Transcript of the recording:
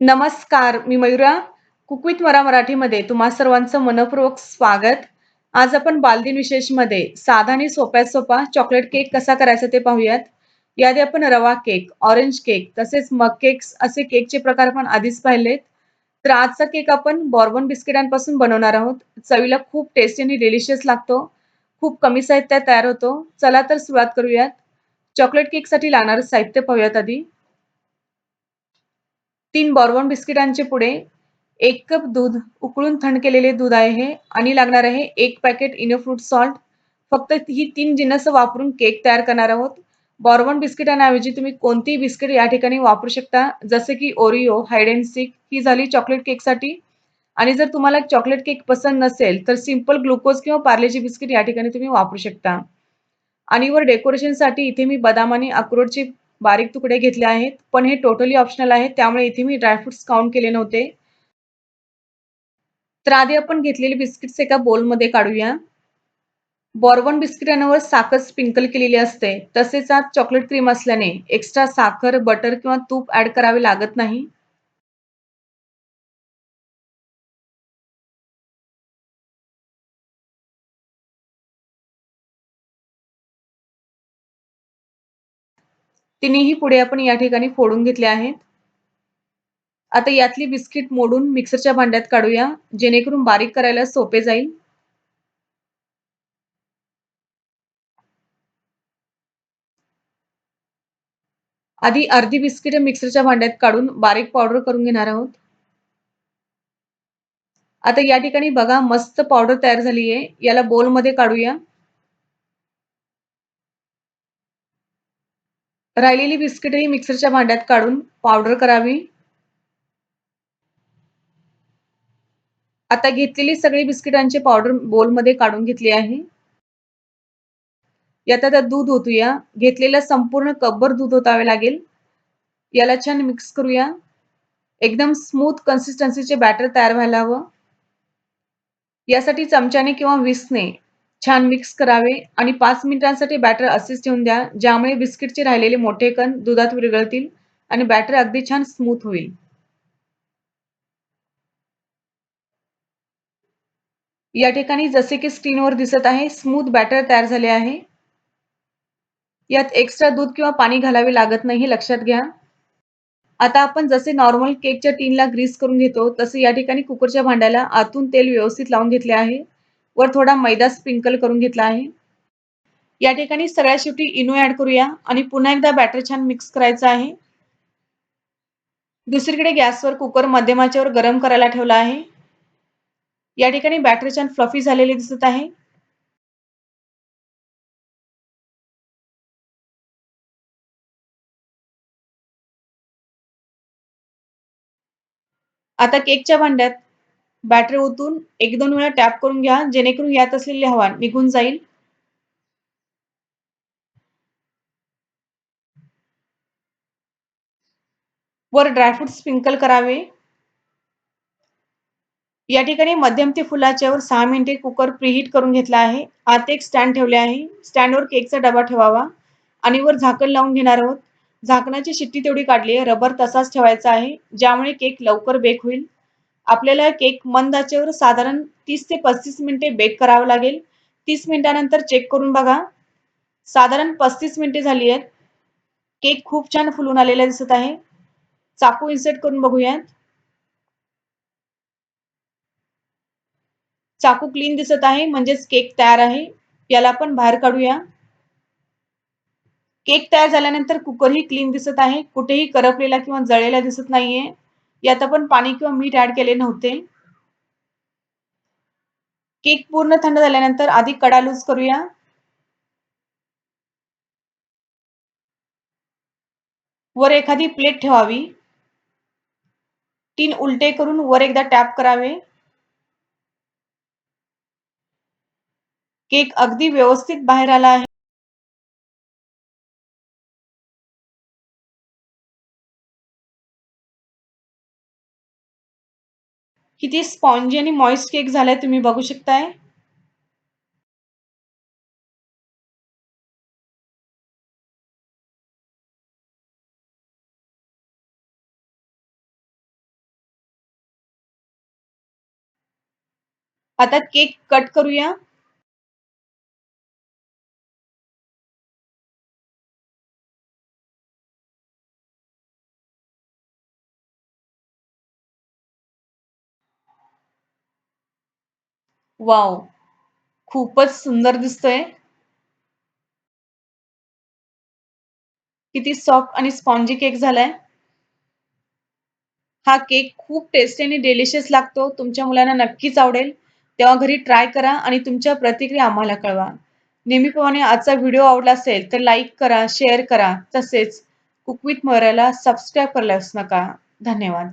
नमस्कार, मी मयुरा. कुकवित मरा मराठीमध्ये तुम्हा सर्वांचं मनपूर्वक स्वागत. आज आपण बालदिन विशेषमध्ये साधा आणि सोप्यात सोपा चॉकलेट केक कसा करायचा ते पाहूयात. याआधी आपण रवा केक, ऑरेंज केक तसेच मग केक्स असे केकचे प्रकार आपण आधीच पाहिलेत. तर आजचा केक आपण बॉर्बन बिस्किटांपासून बनवणार आहोत. चवीला खूप टेस्टी आणि डिलिशियस लागतो. खूप कमी साहित्यात तयार होतो. चला तर सुरुवात करूयात. चॉकलेट केकसाठी लागणारं साहित्य पाहूयात आधी. तीन बॉर्बन बिस्किटांचे पुढे एक कप दूध, उकळून थंड केलेले दूध आहे हे आणि लागणार आहे एक पॅकेट इनो फ्रूट सॉल्ट. फक्त ही तीन जिन्नस वापरून केक तयार करणार आहोत. बॉर्बन बिस्किटांऐवजी तुम्ही कोणतीही बिस्किट या ठिकाणी वापरू शकता. जसे की ओरिओ, हायड अँड सीक ही झाली चॉकलेट केकसाठी. आणि जर तुम्हाला चॉकलेट केक पसंत नसेल तर सिंपल ग्लुकोज किंवा पार्लेजी बिस्किट या ठिकाणी तुम्ही वापरू शकता. आणि वर डेकोरेशनसाठी इथे मी बदाम आणि अक्रोडचे बारीक तुकडे घेतले आहेत. पण हे टोटली ऑप्शनल आहे. त्यामुळे इथे मी ड्रायफ्रुट्स काउंट केले नव्हते. तर आधी आपण घेतलेले बिस्किट्स एका बोलमध्ये काढूया. बॉर्बन बिस्किटांवर साखर स्प्रिंकल केलेली असते. तसेच आज चॉकलेट क्रीम असल्याने एक्स्ट्रा साखर, बटर किंवा तूप ऍड करावे लागत नाही. तिन्ही पुढे आपण या ठिकाणी फोडून घेतले आहेत. आता यातली बिस्किट मोडून मिक्सरच्या भांड्यात काढूया जेणेकरून बारीक करायला सोपे जाईल. आधी अर्धी बिस्किट मिक्सरच्या भांड्यात काढून बारीक पावडर करून घेणार आहोत. आता या ठिकाणी बघा मस्त पावडर तयार झाली आहे. याला बोलमध्ये काढूया. राहिलेली बिस्किटही मिक्सरच्या भांड्यात काढून पावडर करावी. आता घेतलेली सगळी बिस्किटांची पावडर बोलमध्ये काढून घेतली आहे. यात आता दूध ओतूया. घेतलेलं संपूर्ण कब्बर दूध ओतावे लागेल. याला छान मिक्स करूया. एकदम स्मूथ कन्सिस्टन्सीचे बॅटर तयार व्हायला हवं. यासाठी चमच्याने किंवा विसने छान मिक्स करावे आणि पाच मिनिटांसाठी बॅटर असेच ठेवून द्या ज्यामुळे बिस्किटचे राहिलेले मोठे कण दुधात विरघळतील आणि बॅटर अगदी छान स्मूथ होईल. या ठिकाणी जसे की स्क्रीनवर दिसत आहे स्मूथ बॅटर तयार झाले आहे. यात एक्स्ट्रा दूध किंवा पाणी घालावे लागत नाही हे लक्षात घ्या. आता आपण जसे नॉर्मल केकच्या टीनला ग्रीस करून घेतो तसे या ठिकाणी कुकरच्या भांड्याला आतून तेल व्यवस्थित लावून घेतले आहे. वर थोडा मैदा स्प्रिंकल करून घेतला आहे. या ठिकाणी सगळ्या शेवटी इनो ऍड करूया आणि पुन्हा एकदा बॅटर छान मिक्स करायचं आहे. दुसरीकडे गॅसवर कुकर मध्यमाच्यावर गरम करायला ठेवला आहे. या ठिकाणी बॅटर छान फ्लफी झालेले दिसत आहे. आता केकच्या भांड्यात बॅटरी ओतून एक दोन वेळा टॅप करून घ्या जेणेकरून यात असलेली हवा निघून जाईल. वर ड्रायफ्रूट स्प्रिंकल करावे. या ठिकाणी मध्यम ते फुलाच्यावर सहा मिनिटे कुकर प्रीहीट करून घेतला आहे. आत एक स्टँड ठेवले आहे. स्टँडवर केकचा डबा ठेवावा आणि वर झाकण लावून घेणार आहोत. झाकणाची शिट्टी तेवढी काढली आहे. रबर तसाच ठेवायचा आहे ज्यामुळे केक लवकर बेक होईल. आपल्याला केक मंद आचेवर साधारण तीस ते पस्तीस मिनिटे बेक करावं लागेल. तीस मिनिटानंतर चेक करून बघा. साधारण पस्तीस मिनिटे झाली आहेत. केक खूप छान फुलून आलेला दिसत आहे. चाकू इन्सर्ट करून बघूयात. चाकू क्लीन दिसत आहे म्हणजेच केक तयार आहे. याला आपण बाहेर काढूया. केक तयार झाल्यानंतर कुकरही क्लीन दिसत आहे. कुठेही करपलेला किंवा जळलेला दिसत नाहीये. यात आपण पाणी किंवा मीठ ऍड केले नव्हते. केक पूर्ण थंड झाल्यानंतर आधी कडा लूज करूया. वर एखादी प्लेट ठेवावी. टीन उलटे करून वर एकदा टॅप करावे. केक अगदी व्यवस्थित बाहेर आला आहे. किती स्पॉन्जी आणि मॉइस्ट केक झालाय तुम्ही बघू शकताय. आता केक कट करूया. वाव. खूपच सुंदर दिसतोय. किती सॉफ्ट आणि स्पॉन्जी केक झालाय. हा केक खूप टेस्टी आणि डेलिशियस लागतो. तुमच्या मुलांना नक्कीच आवडेल. तेव्हा घरी ट्राय करा आणि तुमच्या प्रतिक्रिया आम्हाला कळवा. नेहमीप्रमाणे आजचा व्हिडिओ आवडला असेल तर लाईक करा शेअर करा. तसेच कुक विथ सबस्क्राईब करायलाच नका. धन्यवाद.